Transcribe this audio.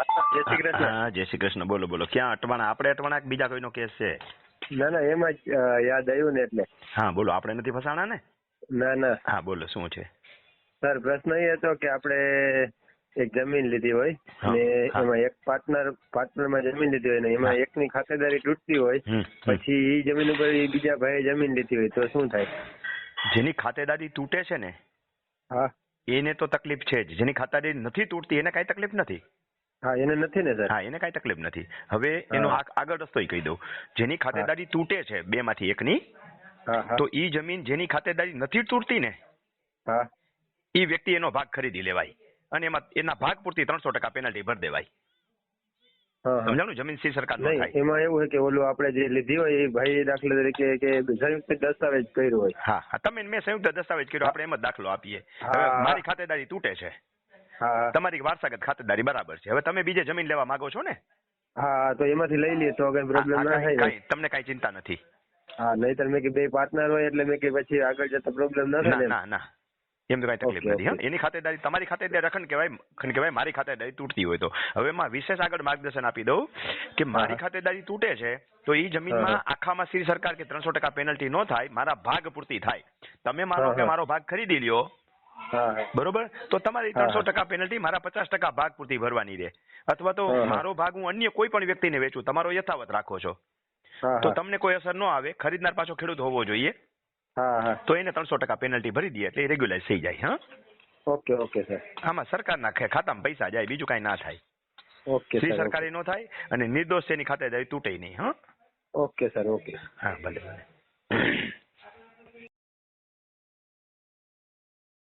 જય શ્રી કૃષ્ણ. હા જય શ્રી કૃષ્ણ. બોલો બોલો. ક્યાં અટવાણા? આપણે અટવાણા બીજા કોઈનો કેસ છે? ના ના એમાં જ અ, યાદ આવ્યું ને એટલે. હા બોલો. આપણે નથી ફસાણા ને? ના ના. હા બોલો. શું છે? સર પ્રશ્ન એ હતો કે આપણે એક જમીન લીધી હોય હા, ને હા. એમાં એક પાર્ટનર પાર્ટનરમાં જમીન લીધી હોય ને એમાં. એકની ખાતેદારી તૂટતી હોય હમ, હમ. પછી એ જમીન ઉપર ઈ બીજા ભાઈએ જમીન લીધી હોય તો શું થાય? જેની ખાતેદારી તૂટે છે ને હા. એને તો તકલીફ છે જ. જેની ખાતેદારી નથી તૂટતી એને કાંઈ તકલીફ નથી? હા એને નથી ને સર. હા એને કાંઈ તકલીફ નથી. હવે એનો આગળ રસ્તો કહી દઉં. જેની ખાતેદારી તૂટે છે બે માંથી એકની તો ઈ જમીન જેની ખાતેદારી નથી તૂટતી ને ઈ વ્યક્તિ એનો ભાગ ખરીદી લેવાય. અને એમાં એના ભાગ પૂરતી ત્રણસો ટકા પેનલ્ટી ભરી દેવાય. સમજાણું? જમીન સી સરકાર એમાં એવું હોય કે ઓલું આપણે જે લીધી હોય એ ભાઈ દાખલા તરીકે કે સંયુક્ત દસ્તાવેજ કર્યો હોય. હા તમે મેં સંયુક્ત દસ્તાવેજ કર્યો આપણે એમ જ દાખલો આપીએ. મારી ખાતેદારી તૂટે છે. તમારી વારસાગત ખાતરદારી બરાબર છે. હવે તમે બીજે જમીન લેવા માંગો છો ને? હા તો એમાંથી લઈ લઈએ તો કઈ પ્રોબ્લેમ ના થાય. તમને કઈ ચિંતા નથી. હા નહીતર મેં કે બે પાર્ટનર હોય એટલે મેં કે પછી આગળ જતા પ્રોબ્લેમ ના થાય ના ના એમ તો કઈ તકલીફ નથી હા. એની ખાતેદારી તમારી ખાતેદારી રખન કહેવાય ખન કહેવાય મારી ખાતેદારી તૂટતી હોય તો. હવે એમાં વિશેષ આગળ માર્ગદર્શન આપી દઉં કે મારી ખાતેદારી તૂટે છે તો એ જમીનમાં. આખામાં શ્રી સરકાર કે ત્રણસો ટકા પેનલ્ટી ન થાય મારા ભાગ પૂરતી થાય. તમે માનો કે મારો ભાગ ખરીદી લ્યો બરોબર? તો તમારી ત્રણસો ટકા પેનલ્ટી મારા પચાસ ટકા ભાગ પૂરતી ભરવાની રહે. અથવા તો. મારો ભાગ હું અન્ય કોઈ પણ વ્યક્તિને વેચું તમારો યથાવત રાખો છો. તો તમને કોઈ અસર ન આવે ખરીદનાર પાછો ખેડૂત હોવો જોઈએ. તો એને ત્રણસો ટકા પેનલ્ટી ભરી દે એટલે રેગ્યુલાઇઝ થઈ જાય હા? Okay okay sir. આમાં સરકારના ખાતામાં પૈસા જાય બીજું કાંઈ ના થાય. ઓકે શ્રી સરકારી નો થાય અને નિર્દોષ તેની જાય તૂટે નહીં હા? Okay sir okay. હા ભલે ભલે.